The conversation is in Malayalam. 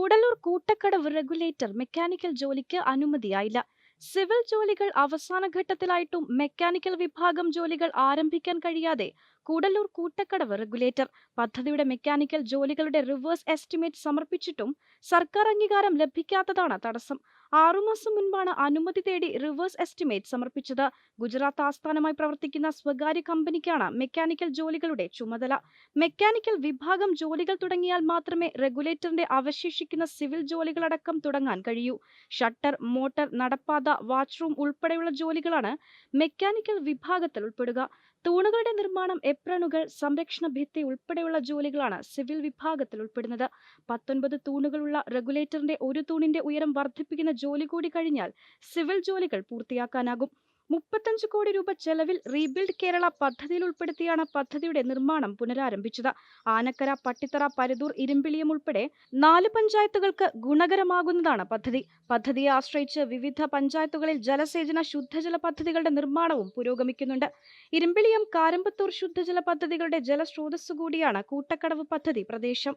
കൂടല്ലൂർ കൂട്ടക്കടവ് റെഗുലേറ്റർ മെക്കാനിക്കൽ ജോലിക്ക് അനുമതിയായില്ല. സിവിൽ ജോലികൾ അവസാന ഘട്ടത്തിലായിട്ടും മെക്കാനിക്കൽ വിഭാഗം ജോലികൾ ആരംഭിക്കാൻ കഴിയാതെ കൂടല്ലൂർ കൂട്ടക്കടവ് റെഗുലേറ്റർ. പദ്ധതിയുടെ മെക്കാനിക്കൽ ജോലികളുടെ റിവേഴ്സ് എസ്റ്റിമേറ്റ് സമർപ്പിച്ചിട്ടും സർക്കാർ അംഗീകാരം ലഭിക്കാത്തതാണ് തടസ്സം. ആറുമാസം മുൻപാണ് അനുമതി തേടി റിവേഴ്സ് എസ്റ്റിമേറ്റ് സമർപ്പിച്ചത്. ഗുജറാത്ത് ആസ്ഥാനമായി പ്രവർത്തിക്കുന്ന സ്വകാര്യ കമ്പനിക്കാണ് മെക്കാനിക്കൽ ജോലികളുടെ ചുമതല. മെക്കാനിക്കൽ വിഭാഗം ജോലികൾ തുടങ്ങിയാൽ മാത്രമേ റെഗുലേറ്ററിന്റെ അവശേഷിക്കുന്ന സിവിൽ ജോലികളടക്കം തുടങ്ങാൻ കഴിയൂ. ഷട്ടർ മോട്ടർ നടപ്പാത വാച്ച്റൂം ഉൾപ്പെടെയുള്ള ജോലികളാണ് മെക്കാനിക്കൽ വിഭാഗത്തിൽ ഉൾപ്പെടുക. തൂണുകളുടെ നിർമ്മാണം എപ്രണുകൾ സംരക്ഷണ ഭിത്തി ഉൾപ്പെടെയുള്ള ജോലികളാണ് സിവിൽ വിഭാഗത്തിൽ ഉൾപ്പെടുന്നത്. പത്തൊൻപത് തൂണുകളുള്ള റെഗുലേറ്ററിന്റെ ഒരു തൂണിന്റെ ഉയരം വർദ്ധിപ്പിക്കുന്ന ജോലി കൂടി കഴിഞ്ഞാൽ സിവിൽ ജോലികൾ പൂർത്തിയാക്കാനാകും. മുപ്പത്തഞ്ച് കോടി രൂപ ചെലവിൽ റീബിൽഡ് കേരള പദ്ധതിയിൽ ഉൾപ്പെടുത്തിയാണ് പദ്ധതിയുടെ നിർമ്മാണം പുനരാരംഭിച്ചത്. ആനക്കര പട്ടിത്തറ പരുതൂർ ഇരുമ്പിളിയം ഉൾപ്പെടെ നാല് പഞ്ചായത്തുകൾക്ക് ഗുണകരമാകുന്നതാണ് പദ്ധതി. പദ്ധതിയെ ആശ്രയിച്ച് വിവിധ പഞ്ചായത്തുകളിൽ ജലസേചന ശുദ്ധജല പദ്ധതികളുടെ നിർമ്മാണവും പുരോഗമിക്കുന്നുണ്ട്. ഇരുമ്പിളിയം കാരമ്പത്തൂർ ശുദ്ധജല പദ്ധതികളുടെ ജലസ്രോതസ്സു കൂടിയാണ് കൂട്ടക്കടവ് പദ്ധതി പ്രദേശം.